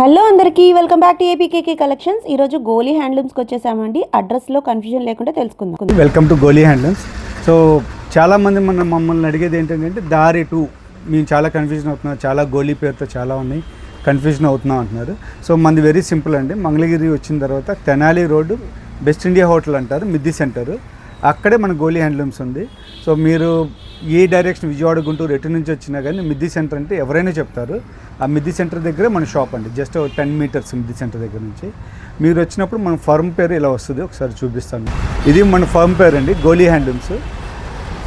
Hello అందరికీ welcome back to A P K K collections. ఈరోజు గోలీ హ్యాండ్లూమ్స్కి వచ్చేసామండి. అడ్రస్లో కన్ఫ్యూజన్ లేకుండా తెలుసుకుందాం. Welcome to Goli handlooms. So చాలామంది మన మమ్మల్ని అడిగేది ఏంటంటే దారి టూ. మేము చాలా కన్ఫ్యూజన్ అవుతున్నాం. చాలా గోలీ పేరుతో చాలా ఉన్నాయి. కన్ఫ్యూజన్ అవుతున్నాం అంటున్నారు. సో మనది వెరీ సింపుల్ అండి. మంగళగిరి వచ్చిన తర్వాత Tenali road best India hotel అంటారు మిద్ది సెంటర్. అక్కడే మన గోలీ హ్యాండ్లూమ్స్ ఉంది. సో మీరు ఏ డైరెక్షన్ విజయవాడ గుంటూరు ఎటు నుంచి వచ్చినా కానీ మిద్ది సెంటర్ అంటే ఎవరైనా చెప్తారు. ఆ మిద్ది సెంటర్ దగ్గరే మన షాప్ అండి. Just ten metres Middi centre దగ్గర నుంచి. మీరు వచ్చినప్పుడు మన ఫర్మ్ పేరు ఇలా వస్తుంది. ఒకసారి చూపిస్తాను. ఇది మన ఫర్మ్ పేరు అండి Goli handlooms.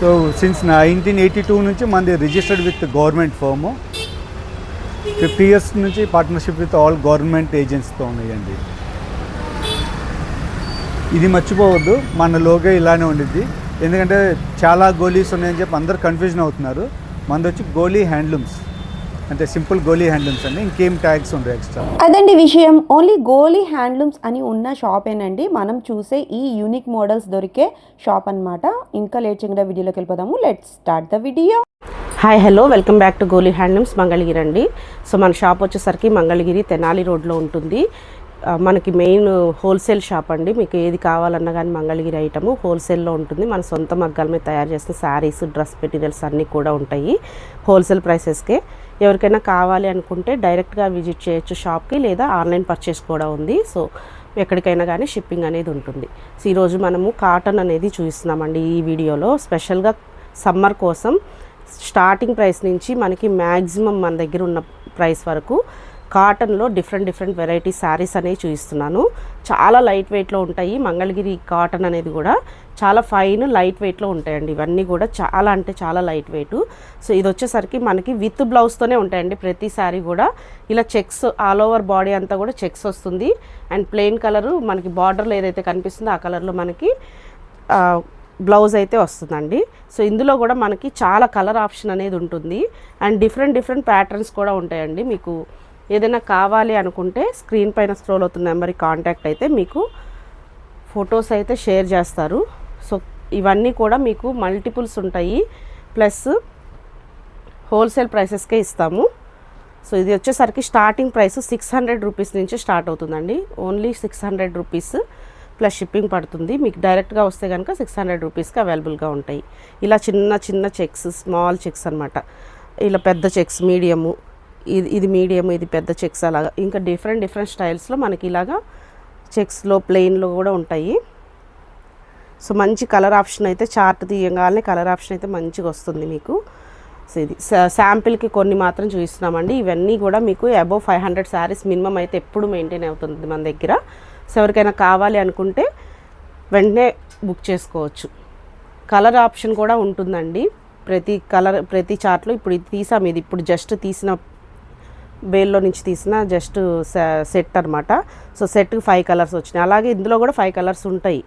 So since nineteen eighty two నుంచి మనది registered with government firm fifty years నుంచి పార్ట్నర్షిప్ విత్ ఆల్ గవర్నమెంట్ ఏజెన్సీతో ఉన్నాయండి. ఇది మర్చిపోవద్దు. మన లోగో ఇలానే ఉండిద్ది. ఎందుకంటే చాలా గోలీస్ ఉన్నాయని చెప్పి అందరు కన్ఫ్యూజన్ అవుతున్నారు. మనది వచ్చి గోలీ హ్యాండ్లూమ్స్ అంటే సింపుల్ గోలీ హ్యాండ్లూమ్స్ అండి. ఇంకేం ట్యాగ్స్ ఉండవు ఎక్స్ట్రా అదండి విషయం. ఓన్లీ గోలీ హ్యాండ్లూమ్స్ అని ఉన్న షాపేనండి మనం చూసే ఈ యూనిక్ మోడల్స్ దొరికే షాప్ అన్నమాట. ఇంకా లేట్ చేయకుండా వీడియోలోకి వెళ్ళిపోదాము. Let's start the video hi hello welcome back to Goli handlooms Mangalagiri అండి. సో మన షాప్ వచ్చేసరికి మంగళగిరి తెనాలి రోడ్లో ఉంటుంది. మనకి మెయిన్ హోల్సేల్ షాప్ అండి. మీకు ఏది కావాలన్నా కానీ మంగళగిరి ఐటమ్ హోల్సేల్లో ఉంటుంది. మన సొంత మగ్గాల మీద తయారు చేసిన శారీస్ డ్రెస్ మెటీరియల్స్ అన్నీ కూడా ఉంటాయి హోల్సేల్ ప్రైసెస్కే ఎవరికైనా కావాలి అనుకుంటే డైరెక్ట్గా విజిట్ చేయొచ్చు షాప్కి లేదా ఆన్లైన్ పర్చేస్ కూడా ఉంది. సో ఎక్కడికైనా కానీ షిప్పింగ్ అనేది ఉంటుంది. సో ఈరోజు మనము కాటన్ అనేది చూపిస్తున్నామండి ఈ వీడియోలో. స్పెషల్గా సమ్మర్ కోసం స్టార్టింగ్ ప్రైస్ నుంచి మనకి మ్యాక్సిమం మన దగ్గర ఉన్న ప్రైస్ వరకు కాటన్లో డిఫరెంట్ డిఫరెంట్ వెరైటీ శారీస్ అనేవి చూపిస్తున్నాను. చాలా లైట్ వెయిట్లో ఉంటాయి. మంగళగిరి కాటన్ అనేది కూడా చాలా ఫైన్ లైట్ వెయిట్లో ఉంటాయండి. ఇవన్నీ కూడా చాలా అంటే చాలా లైట్ వెయిట్. సో ఇది వచ్చేసరికి మనకి విత్ బ్లౌజ్తోనే ఉంటాయండి. ప్రతి శారీ కూడా ఇలా చెక్స్ ఆల్ ఓవర్ బాడీ అంతా కూడా చెక్స్ వస్తుంది. అండ్ ప్లెయిన్ కలరు మనకి బార్డర్లో ఏదైతే కనిపిస్తుందో ఆ కలర్లో మనకి బ్లౌజ్ అయితే వస్తుందండి. సో ఇందులో కూడా మనకి చాలా కలర్ ఆప్షన్ అనేది ఉంటుంది. అండ్ డిఫరెంట్ డిఫరెంట్ ప్యాటర్న్స్ కూడా ఉంటాయండి. మీకు ఏదైనా కావాలి అనుకుంటే స్క్రీన్ పైన స్క్రోల్ అవుతున్న నెంబర్కి కాంటాక్ట్ అయితే మీకు ఫొటోస్ అయితే షేర్ చేస్తారు. సో ఇవన్నీ కూడా మీకు మల్టిపుల్స్ ఉంటాయి. ప్లస్ హోల్సేల్ ప్రైసెస్కే ఇస్తాము. సో ఇది వచ్చేసరికి starting price six hundred rupees నుంచి స్టార్ట్ అవుతుందండి. Only six hundred rupees plus shipping పడుతుంది. మీకు డైరెక్ట్గా వస్తే కనుక సిక్స్ హండ్రెడ్ రూపీస్కి అవైలబుల్గా ఉంటాయి. ఇలా చిన్న చిన్న చెక్స్ స్మాల్ చెక్స్ అనమాట ఇలా పెద్ద చెక్స్ మీడియము ఇది ఇది మీడియం ఇది పెద్ద చెక్స్ అలాగా. ఇంకా డిఫరెంట్ డిఫరెంట్ స్టైల్స్లో మనకి ఇలాగా చెక్స్లో ప్లెయిన్లో కూడా ఉంటాయి. సో మంచి కలర్ ఆప్షన్ అయితే చార్ట్ తీయగానే కలర్ ఆప్షన్ అయితే మంచిగా వస్తుంది మీకు. సో ఇది శాంపిల్కి కొన్ని మాత్రం చూపిస్తున్నామండి ఇవన్నీ కూడా మీకు above five hundred saris minimum అయితే ఎప్పుడు మెయింటైన్ అవుతుంది మన దగ్గర. సో ఎవరికైనా కావాలి అనుకుంటే వెంటనే బుక్ చేసుకోవచ్చు. కలర్ ఆప్షన్ కూడా ఉంటుందండి. ప్రతి కలర్ ప్రతి చార్ట్లో ఇప్పుడు ఇది తీసాం. ఇది ఇప్పుడు జస్ట్ తీసిన బేల్లో నుంచి తీసిన జస్ట్ సెట్ అనమాట సో సెట్కి ఫైవ్ కలర్స్ వచ్చినాయి. అలాగే ఇందులో కూడా ఫైవ్ కలర్స్ ఉంటాయి.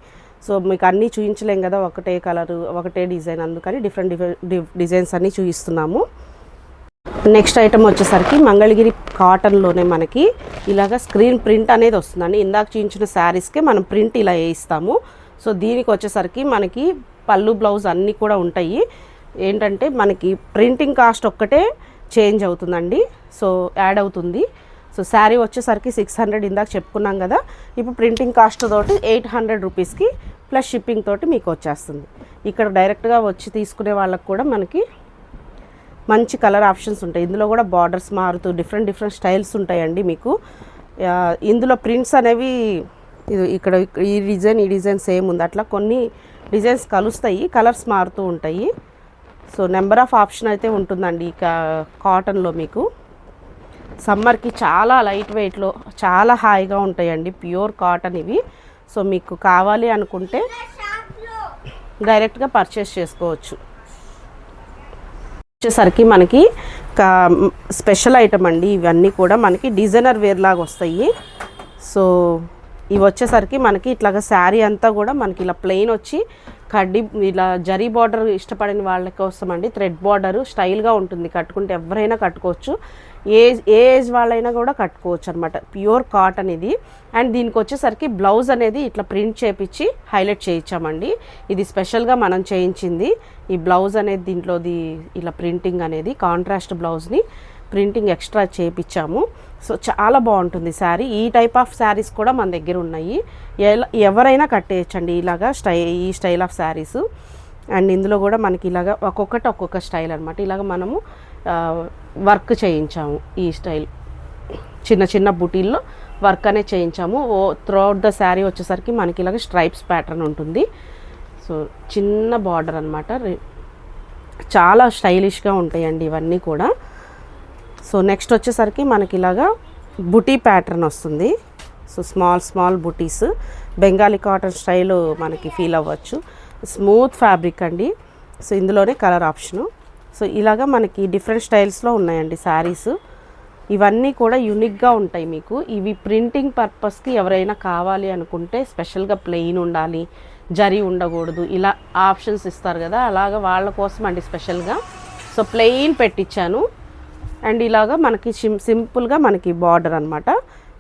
సో మీకు అన్నీ చూపించలేం కదా ఒకటే కలర్ ఒకటే డిజైన్ అందుకని డిఫరెంట్ డిఫరెంట్ డిజైన్స్ అన్నీ చూపిస్తున్నాము నెక్స్ట్ ఐటమ్ వచ్చేసరికి మంగళగిరి కాటన్లోనే మనకి ఇలాగ స్క్రీన్ ప్రింట్ అనేది వస్తుందండి. ఇందాక చూపించిన శారీస్కే మనం ప్రింట్ ఇలా వేయిస్తాము. సో దీనికి వచ్చేసరికి మనకి పళ్ళు బ్లౌజ్ అన్నీ కూడా ఉంటాయి. ఏంటంటే మనకి ప్రింటింగ్ కాస్ట్ ఒక్కటే చేంజ్ అవుతుందండి. సో యాడ్ అవుతుంది. సో శారీ వచ్చేసరికి సిక్స్ హండ్రెడ్ ఇందాక చెప్పుకున్నాం కదా. ఇప్పుడు ప్రింటింగ్ కాస్ట్ తోటి ఎయిట్ హండ్రెడ్ రూపీస్కి ప్లస్ షిప్పింగ్ తోటి మీకు వచ్చేస్తుంది. ఇక్కడ డైరెక్ట్గా వచ్చి తీసుకునే వాళ్ళకు కూడా మనకి మంచి కలర్ ఆప్షన్స్ ఉంటాయి. ఇందులో కూడా బార్డర్స్ మారుతూ డిఫరెంట్ డిఫరెంట్ స్టైల్స్ ఉంటాయండి మీకు. ఇందులో ప్రింట్స్ అనేవి ఇక్కడ ఈ డిజైన్ ఈ డిజైన్ సేమ్ ఉంది. అట్లా కొన్ని డిజైన్స్ కలుస్తాయి. కలర్స్ మారుతూ ఉంటాయి. సో నెంబర్ ఆఫ్ ఆప్షన్ అయితే ఉంటుందండి ఇక కాటన్లో మీకు. సమ్మర్కి చాలా లైట్ వెయిట్లో చాలా హాయిగా ఉంటాయండి ప్యూర్ కాటన్ ఇవి. సో మీకు కావాలి అనుకుంటే డైరెక్ట్గా పర్చేస్ చేసుకోవచ్చు. వచ్చేసరికి మనకి కా- స్పెషల్ ఐటమ్ అండి ఇవన్నీ కూడా మనకి డిజైనర్ వేర్ లాగా వస్తాయి. సో ఇవి వచ్చేసరికి మనకి ఇట్లాగ శారీ అంతా కూడా మనకి ఇలా ప్లెయిన్ వచ్చి కడ్డీ ఇలా జరీ బార్డర్ ఇష్టపడిన వాళ్ళ కోసం అండి. థ్రెడ్ బార్డర్ స్టైల్గా ఉంటుంది. కట్టుకుంటే ఎవరైనా కట్టుకోవచ్చు. ఏజ్ ఏ ఏజ్ వాళ్ళైనా కూడా కట్టుకోవచ్చు అనమాట ప్యూర్ కాటన్ ఇది. అండ్ దీనికి వచ్చేసరికి బ్లౌజ్ అనేది ఇట్లా ప్రింట్ చేపించి హైలైట్ చేయించామండి. ఇది స్పెషల్గా మనం చేయించింది. ఈ బ్లౌజ్ అనేది దీంట్లోది ఇలా ప్రింటింగ్ అనేది కాంట్రాస్ట్ బ్లౌజ్ని ప్రింటింగ్ ఎక్స్ట్రా చేయించాము సో చాలా బాగుంటుంది శారీ. ఈ టైప్ ఆఫ్ శారీస్ కూడా మన దగ్గర ఉన్నాయి. ఎలా ఎవరైనా కట్టేయచ్చండి ఇలాగా స్టై ఈ స్టైల్ ఆఫ్ శారీస్. అండ్ ఇందులో కూడా మనకి ఇలాగా ఒక్కొక్కటి ఒక్కొక్క స్టైల్ అనమాట ఇలాగ మనము వర్క్ చేయించాము ఈ స్టైల్. చిన్న చిన్న బుటీల్లో వర్క్ అనేది చేయించాము. ఓ త్రూఅవుట్ ద శారీ వచ్చేసరికి మనకి ఇలాగ స్ట్రైప్స్ ప్యాటర్న్ ఉంటుంది. సో చిన్న బార్డర్ అనమాట చాలా స్టైలిష్గా ఉంటాయండి ఇవన్నీ కూడా. సో నెక్స్ట్ వచ్చేసరికి మనకి ఇలాగా బుటీ ప్యాటర్న్ వస్తుంది. So small small butis. Bengali cotton style మనకి ఫీల్ అవ్వచ్చు. స్మూత్ ఫ్యాబ్రిక్ అండి. సో ఇందులోనే కలర్ ఆప్షను. సో ఇలాగా మనకి డిఫరెంట్ స్టైల్స్లో ఉన్నాయండి శారీస్. ఇవన్నీ కూడా యూనిక్గా ఉంటాయి మీకు. ఇవి ప్రింటింగ్ పర్పస్కి ఎవరైనా కావాలి అనుకుంటే స్పెషల్గా ప్లెయిన్ ఉండాలి జరీ ఉండకూడదు ఇలా ఆప్షన్స్ ఇస్తారు కదా. అలాగ వాళ్ళ కోసం అండి స్పెషల్గా. సో ప్లెయిన్ పెట్టించాను. అండ్ ఇలాగా మనకి సిం సింపుల్గా మనకి బార్డర్ అనమాట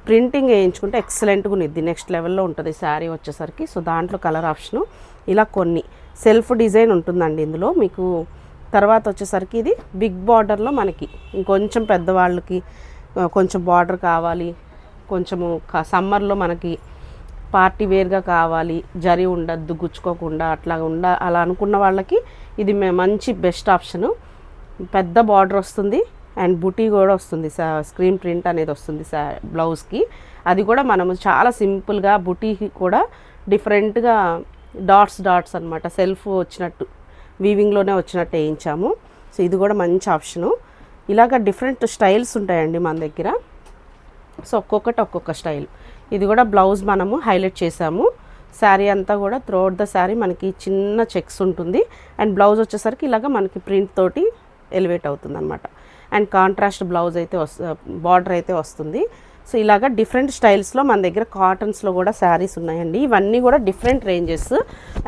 ప్రింటింగ్ వేయించుకుంటే ఎక్సలెంట్గా ఉంది నెక్స్ట్ లెవెల్లో ఉంటుంది శారీ వచ్చేసరికి. సో దాంట్లో కలర్ ఆప్షను ఇలా కొన్ని. సెల్ఫ్ డిజైన్ ఉంటుందండి ఇందులో. మీకు తర్వాత వచ్చేసరికి ఇది బిగ్ బార్డర్లో మనకి ఇంకొంచెం పెద్దవాళ్ళకి కొంచెం బార్డర్ కావాలి. కొంచెము సమ్మర్లో మనకి పార్టీ వేర్గా కావాలి. జరి ఉండద్దు గుచ్చుకోకుండా అట్లా ఉండ అలా అనుకున్న వాళ్ళకి ఇది మంచి బెస్ట్ ఆప్షను. పెద్ద బార్డర్ వస్తుంది. అండ్ బుటీ కూడా వస్తుంది సా- స్క్రీన్ ప్రింట్ అనేది వస్తుంది సా బ్లౌజ్కి. అది కూడా మనము చాలా సింపుల్గా బుటీకి కూడా డిఫరెంట్గా డాట్స్ డాట్స్ అనమాట సెల్ఫ్ వచ్చినట్టు వీవింగ్లోనే వచ్చినట్టు వేయించాము. సో ఇది కూడా మంచి ఆప్షను. ఇలాగ డిఫరెంట్ స్టైల్స్ ఉంటాయండి మన దగ్గర. సో ఒక్కొక్కటి ఒక్కొక్క స్టైల్. ఇది కూడా బ్లౌజ్ మనము హైలైట్ చేసాము. శారీ అంతా కూడా త్రోట్ ద శారీ మనకి చిన్న చెక్స్ ఉంటుంది. అండ్ బ్లౌజ్ వచ్చేసరికి ఇలాగ మనకి ప్రింట్ తోటి ఎలివేట్ అవుతుంది అనమాట అండ్ కాంట్రాస్ట్ బ్లౌజ్ అయితే వస్తు బార్డర్ అయితే వస్తుంది. సో ఇలాగ డిఫరెంట్ స్టైల్స్లో మన దగ్గర కాటన్స్లో కూడా శారీస్ ఉన్నాయండి. ఇవన్నీ కూడా డిఫరెంట్ రేంజెస్.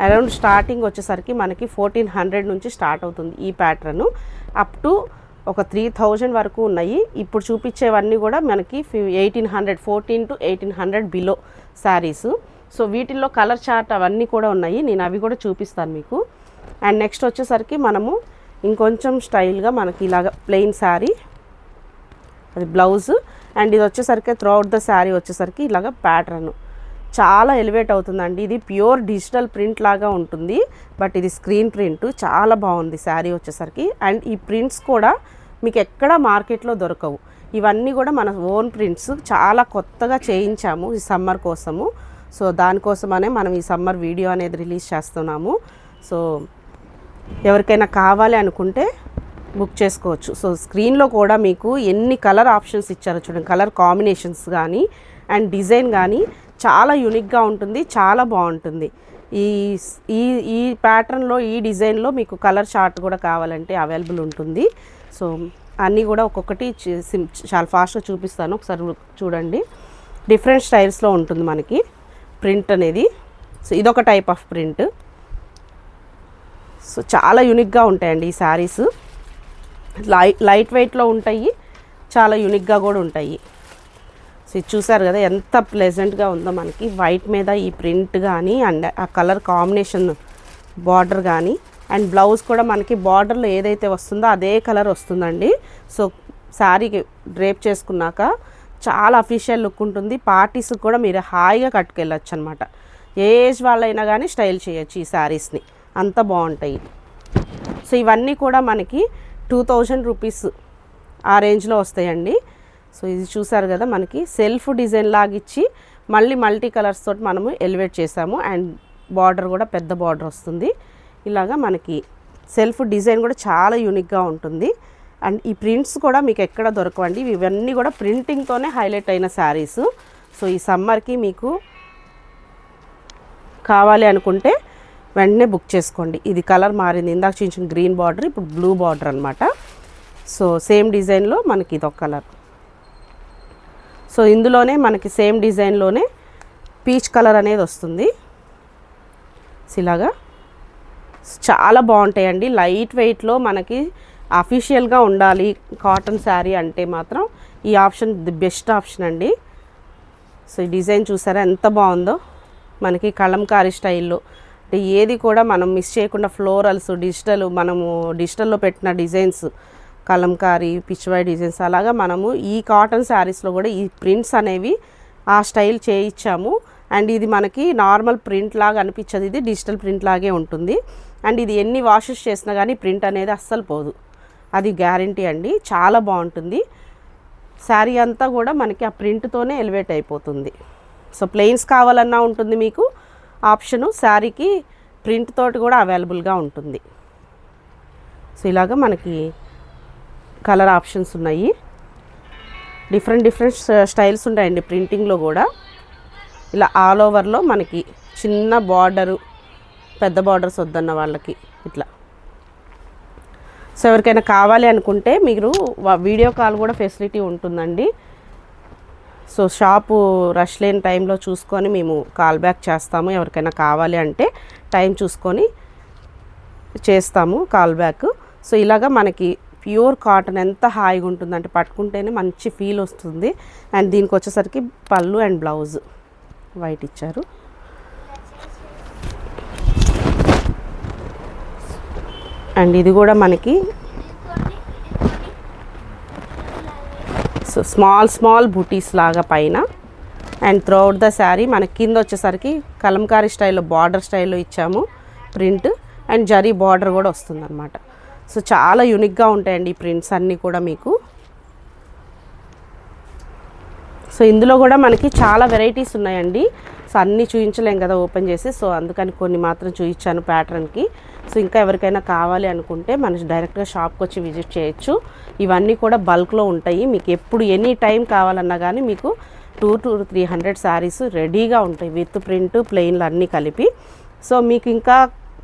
అరౌండ్ స్టార్టింగ్ వచ్చేసరికి మనకి ఫోర్టీన్ హండ్రెడ్ నుంచి స్టార్ట్ అవుతుంది ఈ ప్యాటర్ను. అప్ టు ఒక త్రీ థౌజండ్ వరకు ఉన్నాయి. ఇప్పుడు చూపించేవన్నీ కూడా మనకి eighteen hundred fourteen to eighteen hundred below saris. So వీటిల్లో కలర్ చార్ట్ అవన్నీ కూడా ఉన్నాయి. నేను అవి కూడా చూపిస్తాను మీకు. అండ్ నెక్స్ట్ వచ్చేసరికి మనము ఇంకొంచెం స్టైల్గా మనకి ఇలాగ ప్లెయిన్ శారీ అది బ్లౌజ్ అండ్ ఇది వచ్చేసరికి త్రూఅవుట్ ద శారీ వచ్చేసరికి ఇలాగ ప్యాటర్న్ చాలా ఎలివేట్ అవుతుందండి. ఇది ప్యూర్ డిజిటల్ ప్రింట్ లాగా ఉంటుంది. బట్ ఇది స్క్రీన్ ప్రింట్ చాలా బాగుంది శారీ వచ్చేసరికి. అండ్ ఈ ప్రింట్స్ కూడా మీకు ఎక్కడ మార్కెట్లో దొరకవు. ఇవన్నీ కూడా మన ఓన్ ప్రింట్స్ చాలా కొత్తగా చేయించాము ఈ సమ్మర్ కోసము. సో దానికోసమనే మనం ఈ సమ్మర్ వీడియో అనేది రిలీజ్ చేస్తున్నాము. సో ఎవరికైనా కావాలి అనుకుంటే బుక్ చేసుకోవచ్చు. సో స్క్రీన్లో కూడా మీకు ఎన్ని కలర్ ఆప్షన్స్ ఇచ్చారో చూడండి. కలర్ కాంబినేషన్స్ కానీ అండ్ డిజైన్ కానీ చాలా యూనిక్గా ఉంటుంది చాలా బాగుంటుంది. ఈ ఈ ఈ ప్యాటర్న్లో ఈ డిజైన్లో మీకు కలర్ చార్ట్ కూడా కావాలంటే అవైలబుల్ ఉంటుంది. సో అన్నీ కూడా ఒక్కొక్కటి చాలా ఫాస్ట్గా చూపిస్తాను. ఒకసారి చూడండి. డిఫరెంట్ స్టైల్స్లో ఉంటుంది మనకి ప్రింట్ అనేది. సో ఇదొక టైప్ ఆఫ్ ప్రింట్. సో చాలా యూనిక్గా ఉంటాయండి ఈ శారీస్ లైట్ లైట్ వెయిట్లో ఉంటాయి చాలా యూనిక్గా కూడా ఉంటాయి. సో ఇది చూసారు కదా ఎంత ప్లెజెంట్గా ఉందో మనకి. వైట్ మీద ఈ ప్రింట్ కానీ అండ్ ఆ కలర్ కాంబినేషన్ బార్డర్ కానీ అండ్ బ్లౌజ్ కూడా మనకి బార్డర్లో ఏదైతే వస్తుందో అదే కలర్ వస్తుందండి. సో శారీకి డ్రేప్ చేసుకున్నాక చాలా అఫీషియల్ లుక్ ఉంటుంది. పార్టీస్ కూడా మీరు హాయిగా కట్టుకెళ్ళచ్చు అనమాట ఏ ఏజ్ వాళ్ళైనా కానీ స్టైల్ చేయొచ్చు ఈ శారీస్ని అంత బాగుంటాయి. సో ఇవన్నీ కూడా మనకి టూ థౌజండ్ రూపీస్ ఆ రేంజ్లో వస్తాయండి. సో ఇది చూసారు కదా మనకి సెల్ఫ్ డిజైన్ లాగా ఇచ్చి మళ్ళీ మల్టీ కలర్స్ తోటి మనము ఎలివేట్ చేసాము. అండ్ బార్డర్ కూడా పెద్ద బార్డర్ వస్తుంది. ఇలాగా మనకి సెల్ఫ్ డిజైన్ కూడా చాలా యూనిక్గా ఉంటుంది. అండ్ ఈ ప్రింట్స్ కూడా మీకు ఎక్కడ దొరకవండి. ఇవన్నీ కూడా ప్రింటింగ్తోనే హైలైట్ అయిన శారీస్. సో ఈ సమ్మర్కి మీకు కావాలి అనుకుంటే వెంటనే బుక్ చేసుకోండి. ఇది కలర్ మారింది. ఇందాక చూపించిన గ్రీన్ బార్డర్ ఇప్పుడు బ్లూ బార్డర్ అనమాట సో సేమ్ డిజైన్లో మనకి ఇదొక కలర్. సో ఇందులోనే మనకి సేమ్ డిజైన్లోనే పీచ్ కలర్ అనేది వస్తుంది. ఇలాగా. చాలా బాగుంటాయండి. లైట్ వెయిట్లో మనకి అఫీషియల్గా ఉండాలి కాటన్ శారీ అంటే మాత్రం ఈ ఆప్షన్ ది బెస్ట్ ఆప్షన్ అండి. సో ఈ డిజైన్ చూసారా ఎంత బాగుందో. మనకి కలంకారీ స్టైల్లో అంటే ఏది కూడా మనం మిస్ చేయకుండా ఫ్లోరల్స్ డిజిటల్ మనము డిజిటల్లో పెట్టిన డిజైన్స్ కలంకారీ పిచ్చివాయి డిజైన్స్ అలాగా మనము ఈ కాటన్ శారీస్లో కూడా ఈ ప్రింట్స్ అనేవి ఆ స్టైల్ చేయించాము. అండ్ ఇది మనకి నార్మల్ ప్రింట్ లాగా అనిపించదు. ఇది డిజిటల్ ప్రింట్ లాగే ఉంటుంది. అండ్ ఇది ఎన్ని వాషెస్ చేసినా కానీ ప్రింట్ అనేది అస్సలు పోదు. అది గ్యారంటీ అండి. చాలా బాగుంటుంది. శారీ అంతా కూడా మనకి ఆ ప్రింట్తోనే ఎలివేట్ అయిపోతుంది. సో ప్లెయిన్స్ కావాలన్నా ఉంటుంది మీకు. ఆప్షను శారీకి ప్రింట్ తోటి కూడా అవైలబుల్గా ఉంటుంది. సో ఇలాగా మనకి కలర్ ఆప్షన్స్ ఉన్నాయి. డిఫరెంట్ డిఫరెంట్ స్టైల్స్ ఉంటాయండి ప్రింటింగ్లో కూడా. ఇలా ఆల్ ఓవర్లో మనకి చిన్న బార్డరు పెద్ద బార్డర్స్ వద్దన్న వాళ్ళకి ఇట్లా. సో ఎవరికైనా కావాలి అనుకుంటే మీరు వీడియో కాల్ కూడా ఫెసిలిటీ ఉంటుందండి. సో షాపు రష్ లేని టైంలో చూసుకొని మేము కాల్ బ్యాక్ చేస్తాము. ఎవరికైనా కావాలి అంటే టైం చూసుకొని చేస్తాము కాల్ బ్యాక్. సో ఇలాగా మనకి ప్యూర్ కాటన్ ఎంత హాయిగా ఉంటుందంటే పట్టుకుంటేనే మంచి ఫీల్ వస్తుంది. అండ్ దీనికి వచ్చేసరికి పళ్ళు అండ్ బ్లౌజ్ వైట్ ఇచ్చారు. అండ్ ఇది కూడా మనకి సో స్మాల్ స్మాల్ బూటీస్ లాగా పైన. అండ్ త్రూఅవుట్ ద శారీ మనకి కింద వచ్చేసరికి కలంకారీ స్టైల్లో బార్డర్ స్టైల్లో ఇచ్చాము ప్రింట్. అండ్ జరీ బార్డర్ కూడా వస్తుందన్నమాట. సో చాలా యూనిక్గా ఉంటాయండి ఈ ప్రింట్స్ అన్నీ కూడా మీకు. సో ఇందులో కూడా మనకి చాలా వెరైటీస్ ఉన్నాయండి. సో అన్నీ చూపించలేం కదా ఓపెన్ చేసి. సో అందుకని కొన్ని మాత్రం చూపించాను ప్యాటర్న్కి. సో ఇంకా ఎవరికైనా కావాలి అనుకుంటే మన డైరెక్ట్గా షాప్కి వచ్చి విజిట్ చేయొచ్చు. ఇవన్నీ కూడా బల్క్లో ఉంటాయి. మీకు ఎప్పుడు ఎనీ టైం కావాలన్నా కానీ మీకు two to three hundred saris రెడీగా ఉంటాయి. విత్ ప్రింట్ ప్లెయిన్లు అన్నీ కలిపి. సో మీకు ఇంకా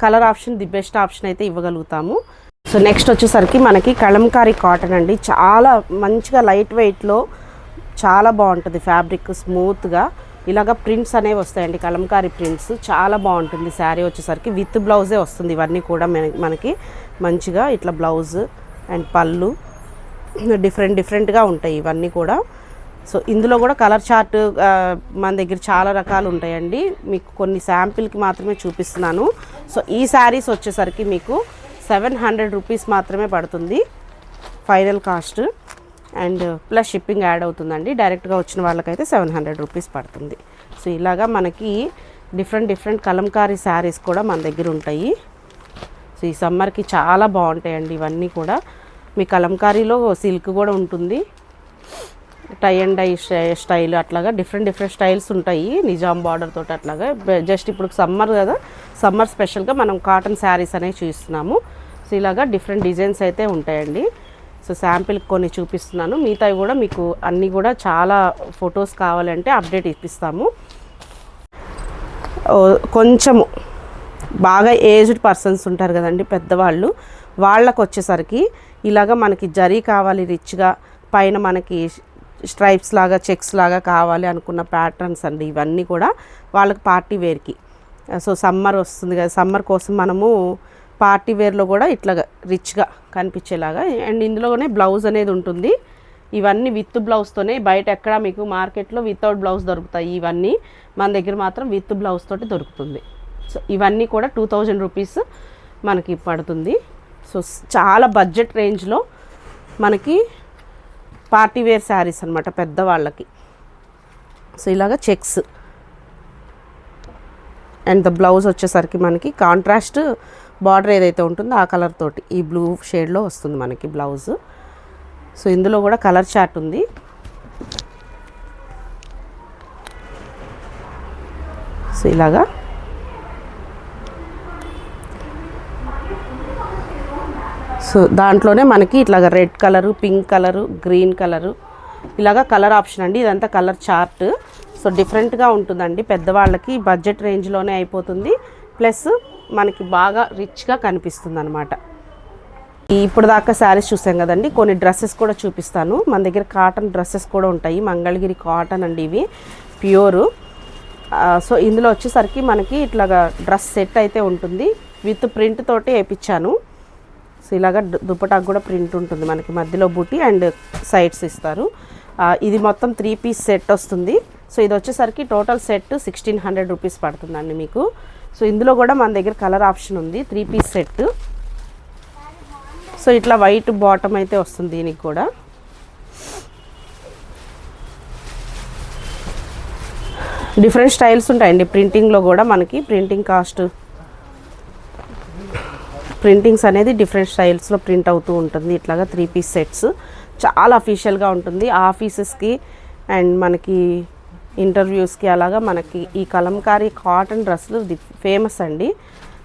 colour option the best option అయితే ఇవ్వగలుగుతాము. సో నెక్స్ట్ వచ్చేసరికి మనకి కలంకారీ కాటన్ అండి. చాలా మంచిగా లైట్ వెయిట్లో చాలా బాగుంటుంది ఫ్యాబ్రిక్ స్మూత్గా. ఇలాగ ప్రింట్స్ అనేవి వస్తాయండి కలంకారీ ప్రింట్స్. చాలా బాగుంటుంది శారీ వచ్చేసరికి. విత్ బ్లౌజే వస్తుంది ఇవన్నీ కూడా మనకి మంచిగా ఇట్లా బ్లౌజ్ అండ్ పళ్ళు డిఫరెంట్ డిఫరెంట్గా ఉంటాయి ఇవన్నీ కూడా. సో ఇందులో కూడా కలర్ చార్ట్ మన దగ్గర చాలా రకాలు ఉంటాయండి. మీకు కొన్ని శాంపిల్కి మాత్రమే చూపిస్తున్నాను. సో ఈ శారీస్ వచ్చేసరికి మీకు సెవెన్ హండ్రెడ్ రూపీస్ మాత్రమే పడుతుంది final cost. And plus shipping add అవుతుందండి. డైరెక్ట్గా వచ్చిన వాళ్ళకైతే సెవెన్ హండ్రెడ్ రూపీస్ పడుతుంది. సో ఇలాగా మనకి డిఫరెంట్ డిఫరెంట్ కలంకారీ శారీస్ కూడా మన దగ్గర ఉంటాయి. సో ఈ సమ్మర్కి చాలా బాగుంటాయండి ఇవన్నీ కూడా. మీ కలంకారీలో సిల్క్ కూడా ఉంటుంది. టై అండ్ డై స్టైల్ అట్లాగా డిఫరెంట్ డిఫరెంట్ స్టైల్స్ ఉంటాయి. నిజాం బార్డర్ తోటి అట్లాగా. జస్ట్ ఇప్పుడు సమ్మర్ కదా సమ్మర్ స్పెషల్గా మనం కాటన్ శారీస్ అనేవి చూస్తున్నాము. సో ఇలాగా డిఫరెంట్ డిజైన్స్ అయితే ఉంటాయండి. సో శాంపిల్ కొన్ని చూపిస్తున్నాను. మిగతావి కూడా మీకు అన్నీ కూడా చాలా ఫొటోస్ కావాలంటే అప్డేట్ ఇప్పిస్తాము. కొంచెము బాగా ఏజ్డ్ పర్సన్స్ ఉంటారు కదండి పెద్దవాళ్ళు. వాళ్ళకు వచ్చేసరికి ఇలాగ మనకి జరీ కావాలి రిచ్గా పైన మనకి స్ట్రైప్స్ లాగా చెక్స్ లాగా కావాలి అనుకున్న ప్యాటర్న్స్ అండి ఇవన్నీ కూడా వాళ్ళకి పార్టీ వేర్కి. సో సమ్మర్ వస్తుంది కదా సమ్మర్ కోసం మనము పార్టీ వేర్లో కూడా ఇట్లా రిచ్గా కనిపించేలాగా. అండ్ ఇందులోనే బ్లౌజ్ అనేది ఉంటుంది. ఇవన్నీ విత్ బ్లౌజ్తోనే బయట ఎక్కడ మీకు మార్కెట్లో వితౌట్ బ్లౌజ్ దొరుకుతాయి ఇవన్నీ. మన దగ్గర మాత్రం విత్ బ్లౌజ్ తోటి దొరుకుతుంది. సో ఇవన్నీ కూడా టూ థౌజండ్ రూపీస్ మనకి పడుతుంది. సో చాలా బడ్జెట్ రేంజ్లో మనకి పార్టీ వేర్ శారీస్ అనమాట పెద్దవాళ్ళకి. సో ఇలాగ చెక్స్. అండ్ ద బ్లౌజ్ వచ్చేసరికి మనకి కాంట్రాస్ట్ బార్డర్ ఏదైతే ఉంటుందో ఆ కలర్ తోటి ఈ బ్లూ షేడ్లో వస్తుంది మనకి బ్లౌజ్. సో ఇందులో కూడా కలర్ చార్ట్ ఉంది. సో ఇలాగా. సో దాంట్లోనే మనకి ఇట్లాగ red colour pink colour green colour ఇలాగా కలర్ ఆప్షన్ అండి. ఇదంతా కలర్ చార్ట్. సో డిఫరెంట్గా ఉంటుందండి. పెద్దవాళ్ళకి బడ్జెట్ రేంజ్లోనే అయిపోతుంది. ప్లస్ మనకి బాగా రిచ్గా కనిపిస్తుంది అనమాట ఇప్పుడు దాకా శారీస్ చూసాం కదండి కొన్ని డ్రెస్సెస్ కూడా చూపిస్తాను. మన దగ్గర కాటన్ డ్రెస్సెస్ కూడా ఉంటాయి మంగళగిరి కాటన్ అండి ఇవి ప్యూరు సో ఇందులో వచ్చేసరికి మనకి ఇట్లాగా డ్రెస్ సెట్ అయితే ఉంటుంది. విత్ ప్రింట్ తోటి వేయించాను సో ఇలాగా దు- కూడా ప్రింట్ ఉంటుంది మనకి మధ్యలో బుటి అండ్ సైడ్స్ ఇస్తారు. ఇది మొత్తం త్రీ పీస్ సెట్ వస్తుంది. సో ఇది వచ్చేసరికి total set sixteen hundred rupees పడుతుందండి మీకు. సో ఇందులో కూడా మన దగ్గర కలర్ ఆప్షన్ ఉంది త్రీ పీస్ సెట్. సో ఇట్లా వైట్ బాటమ్ అయితే వస్తుంది దీనికి కూడా. డిఫరెంట్ స్టైల్స్ ఉంటాయండి. ప్రింటింగ్లో కూడా మనకి ప్రింటింగ్ కాస్ట్ ప్రింటింగ్స్ అనేది డిఫరెంట్ స్టైల్స్లో ప్రింట్ అవుతూ ఉంటుంది. ఇట్లాగా త్రీ పీస్ సెట్స్. చాలా అఫీషియల్గా ఉంటుంది. ఆఫీసెస్కి అండ్ మనకి ఇంటర్వ్యూస్కి అలాగా మనకి ఈ కలంకారీ కాటన్ డ్రెస్సులు ఫేమస్ అండి.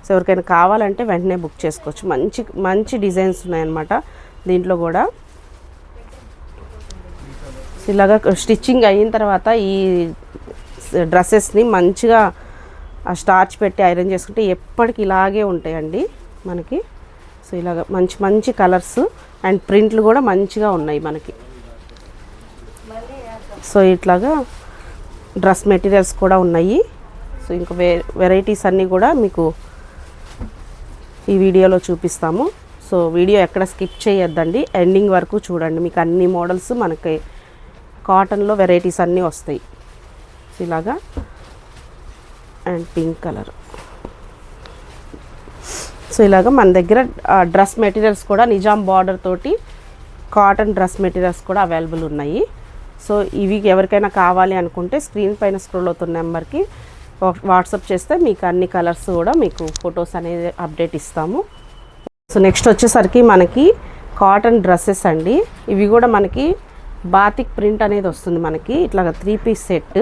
సో ఎవరికైనా కావాలంటే వెంటనే బుక్ చేసుకోవచ్చు. మంచి మంచి డిజైన్స్ ఉన్నాయన్నమాట దీంట్లో కూడా. ఇలాగా స్టిచ్చింగ్ అయిన తర్వాత ఈ డ్రెస్సెస్ని మంచిగా స్టార్చ్ పెట్టి ఐరన్ చేసుకుంటే ఎప్పటికి ఇలాగే ఉంటాయండి మనకి. సో ఇలాగ మంచి మంచి కలర్స్ అండ్ ప్రింట్లు కూడా మంచిగా ఉన్నాయి మనకి. సో ఇట్లాగా డ్రెస్ మెటీరియల్స్ కూడా ఉన్నాయి. సో ఇంకా వె వెరైటీస్ అన్నీ కూడా మీకు ఈ వీడియోలో చూపిస్తాము. సో వీడియో ఎక్కడ స్కిప్ చేయొద్దండి. ఎండింగ్ వరకు చూడండి. మీకు అన్ని మోడల్స్ మనకి కాటన్లో వెరైటీస్ అన్నీ వస్తాయి. సో ఇలాగా. And pink colour. సో ఇలాగ మన దగ్గర డ్రెస్ మెటీరియల్స్ కూడా నిజాం బార్డర్ తోటి కాటన్ డ్రెస్ మెటీరియల్స్ కూడా అవైలబుల్ ఉన్నాయి. సో ఇవి ఎవరికైనా కావాలి అనుకుంటే స్క్రీన్ పైన స్క్రోల్ అవుతున్న నెంబర్కి వాట్సాప్ చేస్తే మీకు అన్ని కలర్స్ కూడా మీకు ఫొటోస్ అనేది అప్డేట్ ఇస్తాము. సో నెక్స్ట్ వచ్చేసరికి మనకి కాటన్ డ్రెస్సెస్ అండి. ఇవి కూడా మనకి బాతిక్ ప్రింట్ అనేది వస్తుంది మనకి. ఇట్లా త్రీ పీస్ సెట్.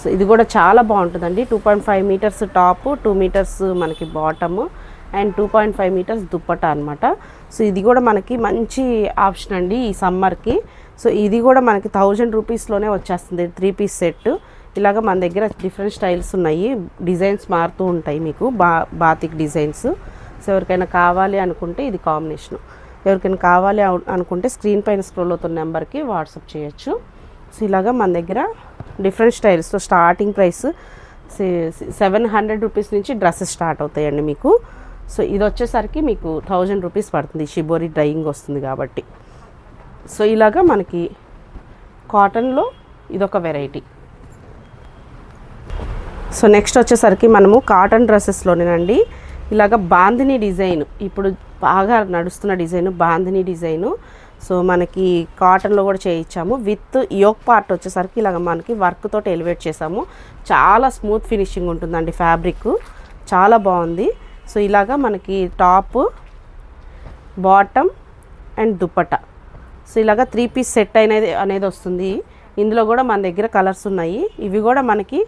సో ఇది కూడా చాలా బాగుంటుందండి. Two point five metres top two metres మనకి bottom and two point five metres dupatta అనమాట సో ఇది కూడా మనకి మంచి ఆప్షన్ అండి ఈ సమ్మర్కి. సో ఇది కూడా మనకి థౌజండ్ రూపీస్లోనే వచ్చేస్తుంది త్రీ పీస్ సెట్ ఇలాగ మన దగ్గర డిఫరెంట్ స్టైల్స్ ఉన్నాయి. డిజైన్స్ మారుతూ ఉంటాయి మీకు బా బాతిక్ డిజైన్స్. సో ఎవరికైనా కావాలి అనుకుంటే ఇది కాంబినేషన్. ఎవరికైనా కావాలి అనుకుంటే స్క్రీన్ పైన స్క్రోల్ అవుతున్న నెంబర్కి వాట్సాప్ చేయొచ్చు. సో ఇలాగా మన దగ్గర different styles so starting price seven hundred rupees నుంచి డ్రెస్సెస్ స్టార్ట్ అవుతాయండి మీకు. సో ఇది వచ్చేసరికి మీకు థౌజండ్ రూపీస్ పడుతుంది. షిబోరి డ్రైయింగ్ వస్తుంది కాబట్టి. సో ఇలాగా మనకి కాటన్లో ఇదొక వెరైటీ. సో నెక్స్ట్ వచ్చేసరికి మనము కాటన్ డ్రెస్సెస్లోనేనండి. ఇలాగ బాందిని డిజైన్ ఇప్పుడు బాగా నడుస్తున్న డిజైన్ బాందిని డిజైను. సో మనకి కాటన్లో కూడా చేయించాము. విత్ యోక్ పార్ట్ వచ్చేసరికి ఇలాగ మనకి వర్క్తో ఎలివేట్ చేసాము. చాలా స్మూత్ ఫినిషింగ్ ఉంటుందండి ఫ్యాబ్రిక్. చాలా బాగుంది. సో ఇలాగా మనకి top bottom and dupatta so ఇలాగా త్రీ పీస్ సెట్ అనేది అనేది వస్తుంది. ఇందులో కూడా మన దగ్గర కలర్స్ ఉన్నాయి. ఇవి కూడా మనకి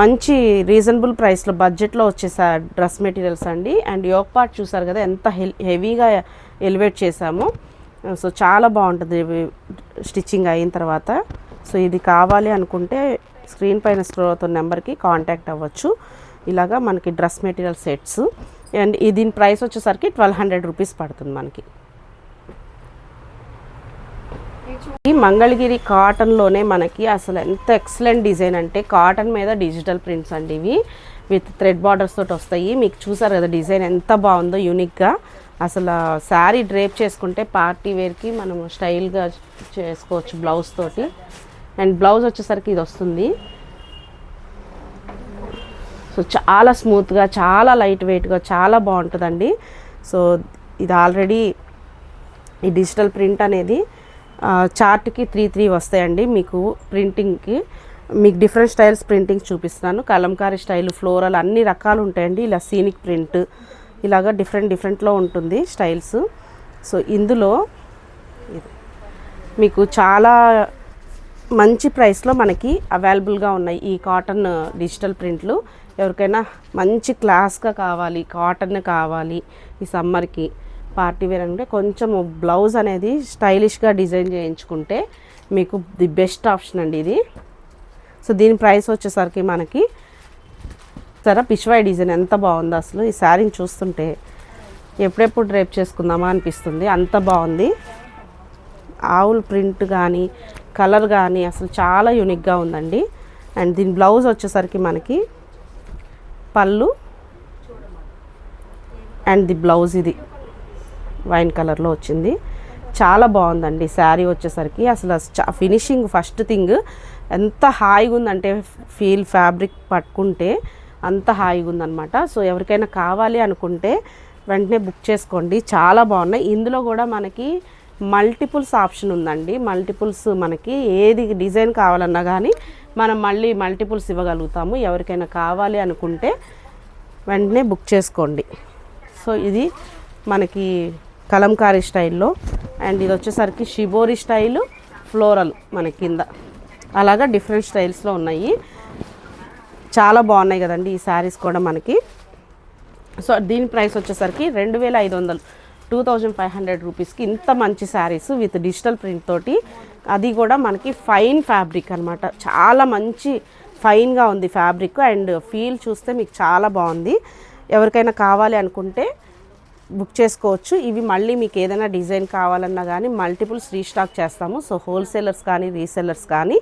మంచి రీజనబుల్ ప్రైస్లో బడ్జెట్లో వచ్చేసా డ్రెస్ మెటీరియల్స్ అండి. అండ్ యోగ్ పార్ట్ చూసారు కదా ఎంత హెల్ హెవీగా ఎలివేట్ చేసాము సో చాలా బాగుంటుంది స్టిచ్చింగ్ అయిన తర్వాత. సో ఇది కావాలి అనుకుంటే స్క్రీన్ పైన స్క్రోల్ అవుతున్న నెంబర్కి కాంటాక్ట్ అవ్వచ్చు. ఇలాగా మనకి డ్రెస్ మెటీరియల్ సెట్స్. అండ్ దీని ప్రైస్ వచ్చేసరికి ట్వెల్వ్ హండ్రెడ్ రూపీస్ పడుతుంది మనకి. ఈ మంగళగిరి కాటన్లోనే మనకి అసలు ఎంత ఎక్సలెంట్ డిజైన్ అంటే కాటన్ మీద డిజిటల్ ప్రింట్స్ అండి ఇవి. విత్ థ్రెడ్ బార్డర్స్ తోటి వస్తాయి. మీకు చూసారు కదా డిజైన్ ఎంత బాగుందో యూనిక్గా. అసలు శారీ డ్రేప్ చేసుకుంటే పార్టీ వేర్కి మనం స్టైల్గా చేసుకోవచ్చు బ్లౌజ్ తోటి. అండ్ బ్లౌజ్ వచ్చేసరికి ఇది వస్తుంది. సో చాలా స్మూత్గా చాలా లైట్ వెయిట్గా చాలా బాగుంటుందండి. సో ఇది ఆల్రెడీ ఈ డిజిటల్ ప్రింట్ అనేది చార్ట్కి త్రీ త్రీ వస్తాయండి మీకు ప్రింటింగ్కి. మీకు డిఫరెంట్ స్టైల్స్ ప్రింటింగ్ చూపిస్తున్నాను. కలంకారీ స్టైల్ ఫ్లోరల్ అన్ని రకాలు ఉంటాయండి. ఇలా సీనిక్ ప్రింట్ ఇలాగ డిఫరెంట్ డిఫరెంట్లో ఉంటుంది స్టైల్స్. సో ఇందులో మీకు చాలా మంచి ప్రైస్లో మనకి అవైలబుల్గా ఉన్నాయి ఈ కాటన్ డిజిటల్ ప్రింట్లు. ఎవరికైనా మంచి క్లాస్గా కావాలి కాటన్ కావాలి ఈ సమ్మర్కి. పార్టీ వేర్ అంటే కొంచెం బ్లౌజ్ అనేది స్టైలిష్గా డిజైన్ చేయించుకుంటే మీకు ది బెస్ట్ ఆప్షన్ అండి ఇది. సో దీని ప్రైస్ వచ్చేసరికి మనకి సరే పిష్వాయి డిజైన్ ఎంత బాగుందో అసలు ఈ శారీని చూస్తుంటే ఎప్పుడెప్పుడు డ్రేప్ చేసుకుందామా అనిపిస్తుంది. అంత బాగుంది. ఆవుల ప్రింట్ కానీ కలర్ కానీ అసలు చాలా యూనిక్గా ఉందండి. అండ్ దీని బ్లౌజ్ వచ్చేసరికి మనకి పళ్ళు అండ్ ది బ్లౌజ్ ఇది. వైన్ కలర్లో వచ్చింది. చాలా బాగుందండి శారీ వచ్చేసరికి. అసలు ఫినిషింగ్ ఫస్ట్ థింగ్ ఎంత హాయిగా ఉందంటే ఫీల్ ఫ్యాబ్రిక్ పట్టుకుంటే అంత హాయిగా ఉందన్నమాట. సో ఎవరికైనా కావాలి అనుకుంటే వెంటనే బుక్ చేసుకోండి. చాలా బాగున్నాయి. ఇందులో కూడా మనకి మల్టిపుల్స్ ఆప్షన్ ఉందండి. మల్టిపుల్స్ మనకి ఏది డిజైన్ కావాలన్నా కానీ మనం మళ్ళీ మల్టిపుల్స్ ఇవ్వగలుగుతాము. ఎవరికైనా కావాలి అనుకుంటే వెంటనే బుక్ చేసుకోండి. సో ఇది మనకి కలంకారీ స్టైల్లో అండ్ ఇది వచ్చేసరికి షిబోరి స్టైలు ఫ్లోరల్ మన కింద. అలాగా డిఫరెంట్ స్టైల్స్లో ఉన్నాయి. చాలా బాగున్నాయి కదండి ఈ శారీస్ కూడా మనకి. సో దీని ప్రైస్ వచ్చేసరికి రెండు వేల ఐదు వందలు. టూ థౌజండ్ ఫైవ్ హండ్రెడ్ రూపీస్కి ఇంత మంచి శారీస్ విత్ డిజిటల్ ప్రింట్ తోటి. అది కూడా మనకి ఫైన్ ఫ్యాబ్రిక్ అనమాట చాలా మంచి ఫైన్గా ఉంది ఫ్యాబ్రిక్ అండ్ ఫీల్ చూస్తే మీకు చాలా బాగుంది. ఎవరికైనా కావాలి అనుకుంటే బుక్ చేసుకోవచ్చు. ఇవి మళ్ళీ మీకు ఏదైనా డిజైన్ కావాలన్నా కానీ మల్టిపుల్స్ రీస్టాక్ చేస్తాము. సో హోల్సేలర్స్ కానీ రీసెల్లర్స్ కానీ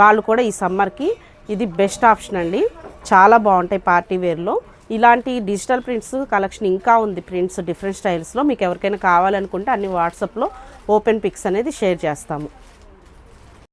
వాళ్ళు కూడా ఈ సమ్మర్కి ఇది బెస్ట్ ఆప్షన్ అండి. చాలా బాగుంటాయి పార్టీ వేర్లో. ఇలాంటి డిజిటల్ ప్రింట్స్ కలెక్షన్ ఇంకా ఉంది ప్రింట్స్ డిఫరెంట్ స్టైల్స్లో. మీకు ఎవరికైనా కావాలనుకుంటే అన్ని వాట్సాప్లో ఓపెన్ పిక్స్ అనేది షేర్ చేస్తాము.